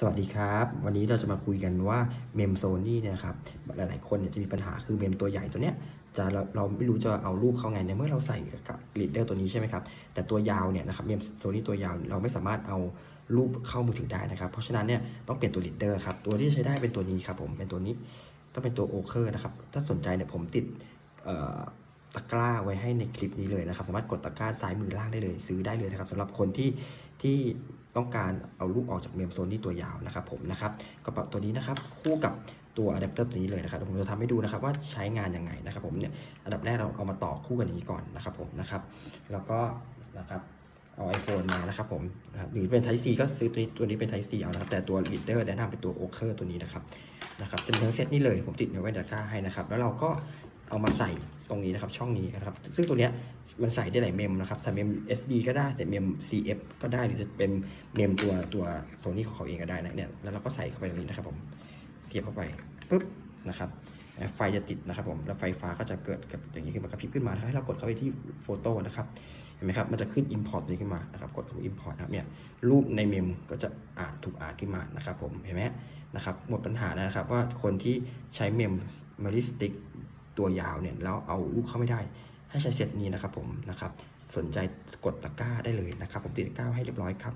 สวัสดีครับ วันนี้เราจะมาคุยกันว่าเมมโซนี่เนี่ยครับหลายๆคนเนี่ยจะมีปัญหาคือเมมตัวใหญ่ตัวเนี้ยจะเราเราไม่รู้จะเอารูปเข้าไงในเมื่อเราใส่กับลีดเดอร์ตัวนี้ใช่ไหมครับแต่ตัวยาวเนี่ยนะครับเมมโซนี่ตัวยาวเราไม่สามารถเอารูปเข้ามือถือได้นะครับ เพราะฉะนั้นเนี่ยต้องเปลี่ยนตัวลีดเดอร์ครับตัวที่ใช้ได้เป็นตัวนี้ครับผมเป็นตัวนี้ต้องเป็นตัวโอเคอร์นะครับถ้าสนใจเนี่ยผมติดตะกร้าไว้ให้ในคลิปนี้เลยนะครับ สามารถกดตะกร้าซ้ายมือล่างได้เลย ซื้อได้เลยนะครับสำหรับคนที่ที่ ต้องการเอารูปออกจากเมมโซนที่ตัวยาวนะครับผมนะครับกระเป๋าตัวนี้นะครับคู่กับตัวอะแดปเตอร์ตัวนี้เลยนะครับผมจะทำให้ดูนะครับว่าใช้งานยังไงนะครับผมเนี่ยอันดับแรกเราเอามาต่อคู่กันอย่างนี้ก่อนนะครับผมนะครับแล้วก็นะครับเอา iPhone มานะครับผมนะครับหรือเป็น Type C ก็ซื้อตัวนี้ตัวนี้เป็น Type C เอานะครับแต่ตัว Reader แนะนำเป็นตัว o k e r ตัวนี้นะครับนะครับจะมีทั้งเซตนี้เลยผมติดไว้ในตะกร้าให้นะครับแล้วเราก็ เอามาใส่ตรงนี้นะครับช่องนี้นะครับ ซึ่งตัวเนี้ยมันใส่ได้หลายเมมนะครับใส่เมม SD ก็ได้แต่เมม CF ก็ได้หรือจะเป็นเมมตัวตัวโซนี่ของเขาเองก็ได้นะเนี่ยแล้วเราก็ใส่เข้าไปตรงนี้นะครับผมเสียบเข้าไปปุ๊บนะครับไฟจะติดนะครับผมแล้วไฟฟ้าก็จะเกิดกับอย่างนี้ขึ้นมากระพริบขึ้นมาถ้าให้เรากดเข้าไปที่โฟโต้นะครับเห็นไหมครับมันจะขึ้น Import นี้ขึ้นมานะครับกดเข้าไป Import นะครับเนี่ยรูปในเมมก็จะอ่านถูกอ่านขึ้นมานะครับผมเห็นไหมนะครับหมดปัญหาแล้วนะครับว่าคนที่ใช้เมม Memory Stick ตั ตัวยาวเนี่ยแล้วเอาลูกเข้าไม่ได้ ให้ใช้เซตนี้นะครับผมนะครับสนใจกดตะกร้าได้เลยนะครับผมติดตะกร้าให้เรียบร้อยครับ